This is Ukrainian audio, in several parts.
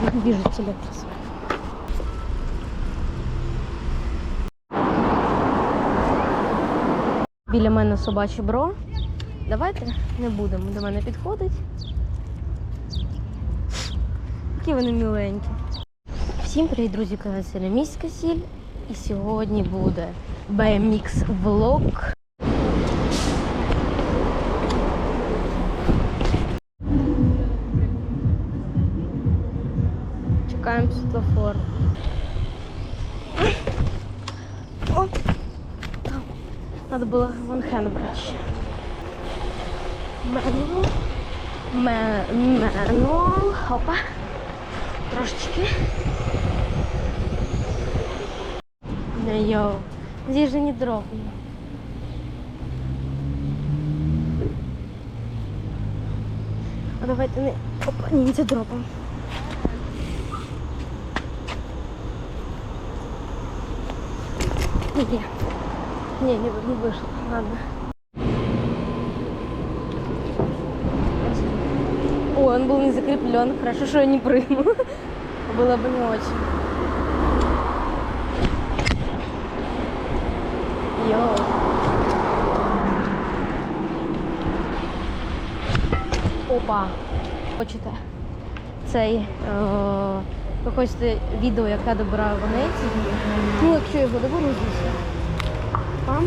Тебе зараз. Біля мене собаче бро. Давайте не будемо до мене підходить. Які вони міленькі. Всім привіт, друзі, канал Селяміська Сіль. І сьогодні буде BMX влог. Чекаємо світлофор. О! Там. Надо було ванхен брати. Мену. Ме- Мену. Опа. Трошечки. Не йоу. Здесь же не дропну. А давайте не... Опа, ніндзя дропом. Не, не, не, не вышло. Ладно. О, он был не закреплен. Хорошо, что я не прыгнул. Было бы не очень. Йоу. Опа. Хочете цей. Е- ви хочете відео, як я добираю Венецію? Ну, якщо його доберу, звісно. Там.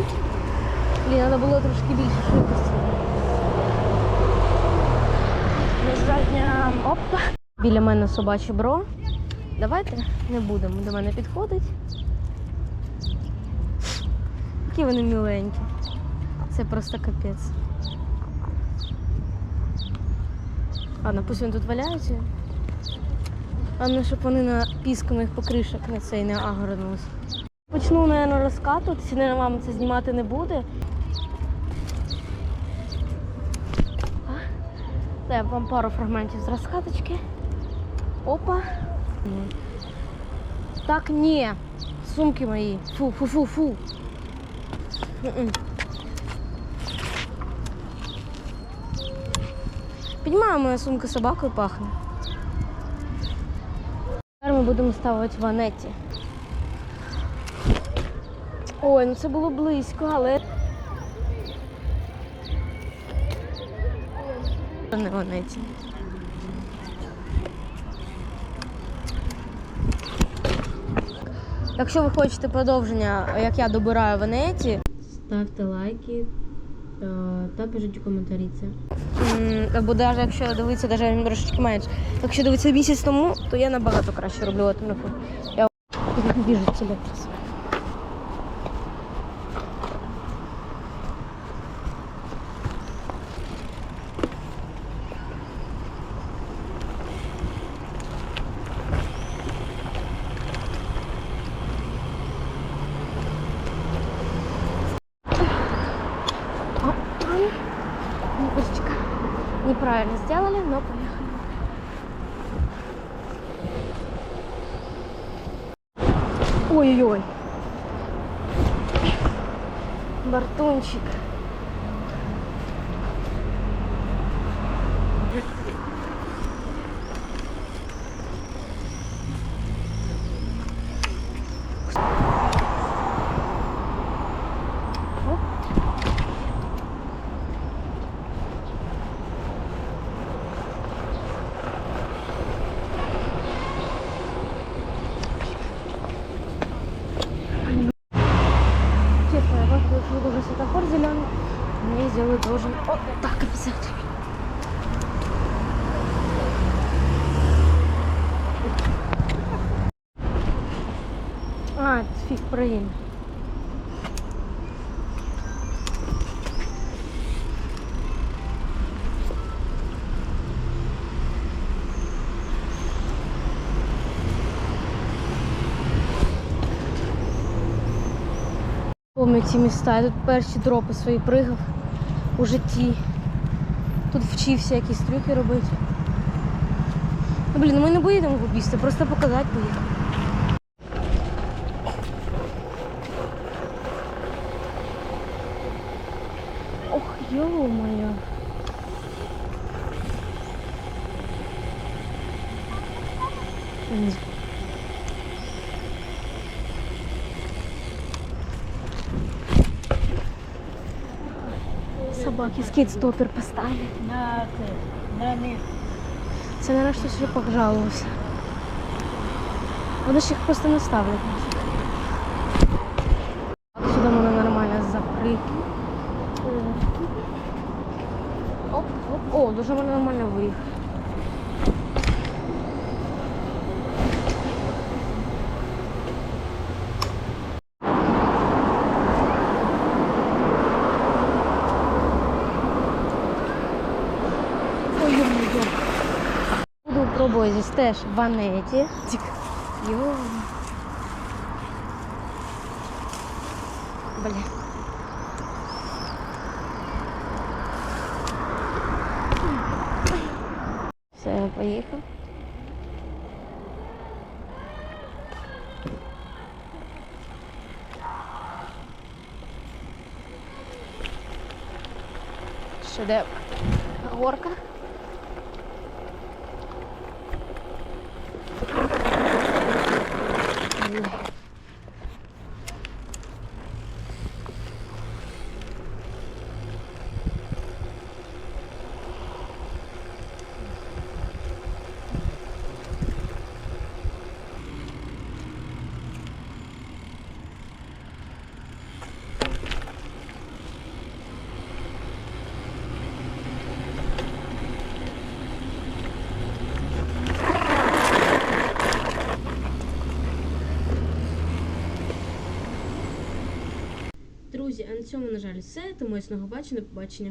Блін, треба було трошки більше швидкості. Задня. Опа. Біля мене собаче бро. Давайте не будемо до мене підходить. Які вони міленькі. Це просто капець. Ладно, пусть вони тут валяються. Головне, щоб вони на пісками їх покришок на цей не агронулись. Почну, мабуть, розкатуватися, не вам це знімати не буде. Це вам пару фрагментів з розкаточки. Опа. Так, ні. Сумки мої. Фу, фу, фу, фу. М-м. Піднімаю, моя сумка собакою пахне. Ми будемо ставити в анеті. Ой, ну це було близько, але. Не в анеті. Якщо ви хочете продовження, як я добираю в анеті, ставте лайки та пишіть у коментарі це. Або навіть якщо дивитися навіть трошечки менше. Якщо дивитися місяць тому, то я набагато краще роблю. Я біжу тебе неправильно сделали, но поехали. Ой-ой-ой. Бартунчик. Включу уже светофор зеленый. Мне сделают должен вот так обязательно. А, фиг проим. Помню ці міста. Я тут перші дропи свої пригав у житті. Тут вчився якісь трюки робити. Ну, блін, ну ми не поїдемо в обійсти, просто показати поїхали. Ох, йо-моє. Ні. Собаки скейт-стопер поставить. На це, на них. Це нарешті ще пожалувався. Вони ж їх просто не ставлять. Сюди мене нормально закрити. Оп, оп. О, дуже нормально виїхати. Здесь теж ванеті. Йо. Бля. Все, поїхав. Ще де горка. Друзі, а на цьому, на жаль, все. Тому ясного бачення, побачення.